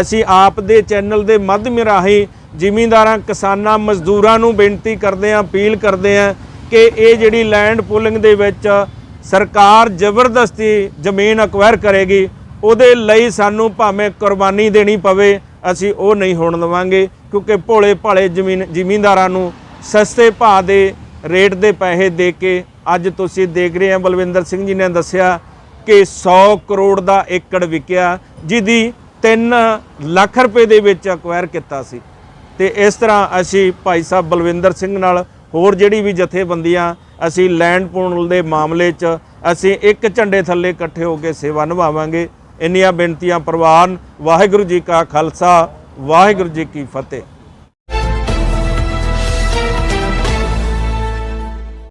ਅਸੀਂ ਆਪ ਦੇ ਚੈਨਲ ਦੇ ਮਾਧਿਅਮ ਰਾਹੀਂ ਜ਼ਿਮੀਂਦਾਰਾਂ, ਕਿਸਾਨਾਂ, ਮਜ਼ਦੂਰਾਂ ਨੂੰ ਬੇਨਤੀ ਕਰਦੇ ਹਾਂ, ਅਪੀਲ ਕਰਦੇ ਹਾਂ ਕਿ ਇਹ ਜਿਹੜੀ ਲੈਂਡ ਪੂਲਿੰਗ ਦੇ ਵਿੱਚ ਸਰਕਾਰ ਜ਼ਬਰਦਸਤੀ ਜ਼ਮੀਨ ਅਕਵਾਇਰ ਕਰੇਗੀ, ਉਹਦੇ ਲਈ ਸਾਨੂੰ ਭਾਵੇਂ ਕੁਰਬਾਨੀ ਦੇਣੀ ਪਵੇ, ਅਸੀਂ ਉਹ ਨਹੀਂ ਹੋਣ ਦੇਵਾਂਗੇ, ਕਿਉਂਕਿ ਭੋਲੇ ਭਾਲੇ ਜ਼ਮੀਨ, ਜ਼ਿਮੀਂਦਾਰਾਂ ਨੂੰ ਸਸਤੇ ਭਾਅ ਦੇ ਰੇਟ ਦੇ ਪੈਸੇ ਦੇ ਕੇ ਅੱਜ ਤੁਸੀਂ ਦੇਖ ਰਹੇ ਆ ਬਲਵਿੰਦਰ ਸਿੰਘ ਜੀ ਨੇ ਦੱਸਿਆ ਕਿ 100 ਕਰੋੜ ਦਾ ਏਕੜ ਵਿਕਿਆ, ਜਿਹਦੀ 3 ਲੱਖ ਰੁਪਏ ਦੇ ਵਿੱਚ ਅਕਵਾਇਰ ਕੀਤਾ ਸੀ। ਤੇ ਇਸ ਤਰ੍ਹਾਂ ਅਸੀਂ ਭਾਈ ਸਾਹਿਬ ਬਲਵਿੰਦਰ ਸਿੰਘ ਨਾਲ ਹੋਰ ਜਿਹੜੀ ਵੀ ਜਥੇਬੰਦੀਆਂ ਅਸੀਂ ਲੈਂਡ ਪੂਲ ਦੇ ਮਾਮਲੇ 'ਚ ਅਸੀਂ ਇੱਕ ਝੰਡੇ ਥੱਲੇ ਇਕੱਠੇ ਹੋ ਕੇ ਸੇਵਾ ਨਿਭਾਵਾਂਗੇ। ਇੰਨੀਆਂ ਬੇਨਤੀਆਂ ਪ੍ਰਵਾਨ ਵਾਹਿਗੁਰੂ ਜੀ ਕਾ ਖਾਲਸਾ, ਵਾਹਿਗੁਰੂ ਜੀ ਕੀ ਫਤਿਹ।